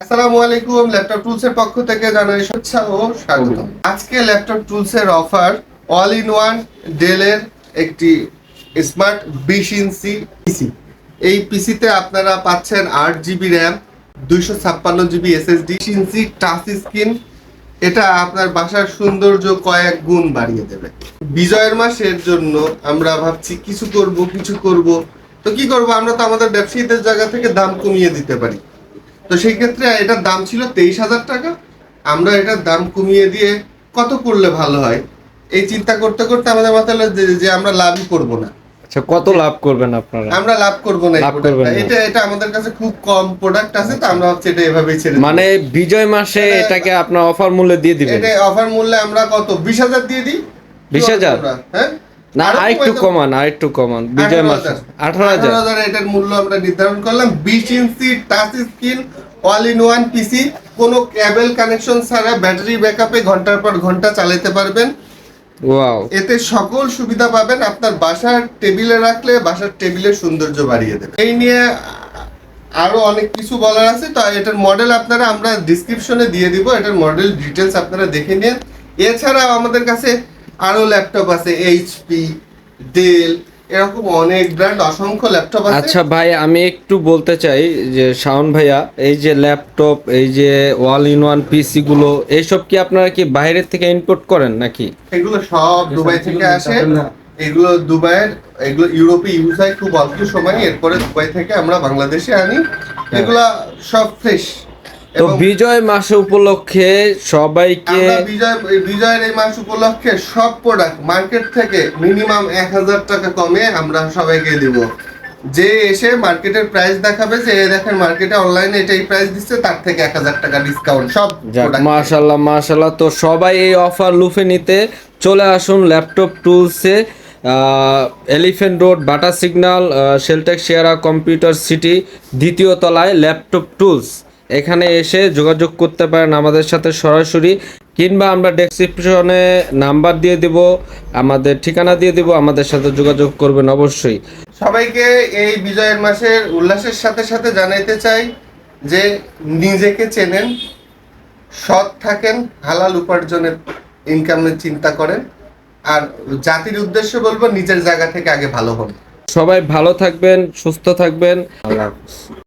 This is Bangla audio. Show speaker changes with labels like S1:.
S1: আসসালামু আলাইকুম ল্যাপটপ টুলস এর পক্ষ থেকে জানাই শুভেচ্ছা ও স্বাগত আজকে ল্যাপটপ টুলস এর offer all in one Dell এর একটি স্মার্ট বিশ ইঞ্চি পিসি এই পিসিতে আপনারা পাচ্ছেন আট জিবি র্যাম দুইশো ছাপ্পান্ন GB SSD inch touch screen এটা আপনার বাসার সৌন্দর্য কয়েক গুণ বাড়িয়ে দেবে। বিজয়ের মাসের জন্য আমরা ভাবছি কিছু করব কিছু করব। তো কি করব? আমরা তো আমাদের ব্যবসায়ীদের জায়গা থেকে দাম কমিয়ে দিতে পারি। তো সেই ক্ষেত্রে এটার দাম ছিল তেইশ হাজার টাকা। আমরা এটার দাম কমিয়ে দিয়ে কত করলে ভালো হয়? এই চিন্তা করতে করতে আমাদের মাথায় যে- আমরা লাভই করব না।
S2: আচ্ছা কত লাভ করবেন আপনারা?
S1: আমরা লাভ করব না এটা এটা আমাদের কাছে খুব কম প্রোডাক্ট আছে তো আমরা ভাবছি এটা এভাবেই ছেড়ে
S2: মানে বিজয় মাসে এটাকে আপনার অফার মূল্যে দিয়ে দিবেন?
S1: এটা অফার মূল্যে আমরা কত? বিশ হাজার দিয়ে দিই?
S2: 20,000?
S1: আমরা, হ্যাঁ?
S2: না আরেকটু কমান আরেকটু কমান। বিজয় মাসে আঠারো হাজার।
S1: 18,000 এটার মূল্য আমরা নির্ধারণ করলাম। বিশ ইঞ্চি touch screen all in one PC কোনো কেবল কানেকশন ছাড়া ব্যাটারি ব্যাকআপে ঘণ্টার পর ঘণ্টা চালাতে পারবেন।
S2: ওয়াও
S1: এতে সকল সুবিধা পাবেন। আপনার বাসার টেবিলে রাখলে বাসার টেবিলের সৌন্দর্য বাড়িয়ে দেবে। এই নিয়ে আরও অনেক কিছু বলার আছে। তো এটার মডেল আপনারা আমরা ডিসক্রিপশনে দিয়ে দিব। এটার মডেল ডিটেলস আপনারা দেখে নিন। এছাড়াও আমাদের কাছে আরও ল্যাপটপ আছে এইচপি ডেল এরকম অনেক ব্র্যান্ড অসংখ্য ল্যাপটপ আছে।
S2: আচ্ছা ভাই আমি একটু বলতে চাই যে শাওন ভাইয়া এই যে ল্যাপটপ এই যে ওয়াল ইন ওয়ান পিসি গুলো এইসব কি আপনারা কি বাইরের থেকে ইনপুট করেন নাকি?
S1: এগুলো সব দুবাই থেকে আসে। এগুলো দুবাইয়ের এগুলো ইউরোপে ইউজ হয় খুব অল্প সময় এরপরে দুবাই থেকে আমরা বাংলাদেশে আনি। এগুলা সব ফ্রেশ
S2: তো বিজয় মাসে উপলক্ষে সবাইকে
S1: বিজয় বিজয়ের এই মাস উপলক্ষে সব প্রোডাক্ট মার্কেট থেকে মিনিমাম এক হাজার টাকা কমে আমরা সবাইকে দিব। যে এসে মার্কেটের প্রাইস দেখাবে যে দেখেন মার্কেটে অনলাইনে এটাই প্রাইস দিচ্ছে তার থেকে এক হাজার টাকা ডিসকাউন্ট সব।
S2: মাশাল্লাহ মাশাল্লাহ তো সবাই এই অফার লুফে নিতে চলে আসুন laptop টুলসে Elephant Road Bata signal Sheltech শেয়ারা computer city দ্বিতীয় তলায় ল্যাপটপ টুলস এখানে এসে যোগাযোগ করতে পারেন আমাদের সাথে সরাসরি কিংবা আমরা ডেসক্রিপশনে নাম্বার দিয়ে দিব আমাদের ঠিকানা দিয়ে দিব আমাদের সাথে যোগাযোগ করবেন অবশ্যই।
S1: সবাইকে এই বিজয়ের মাসের উল্লাসের সাথে সাথে জানাইতে চাই যে নিজেকে চেনেন সৎ থাকেন হালাল উপার্জনের ইনকামের চিন্তা করেন আর জাতির উদ্দেশ্যে বলব নিজের জায়গা থেকে আগে ভালো হন।
S2: সবাই ভালো থাকবেন সুস্থ থাকবেন। আল্লাহ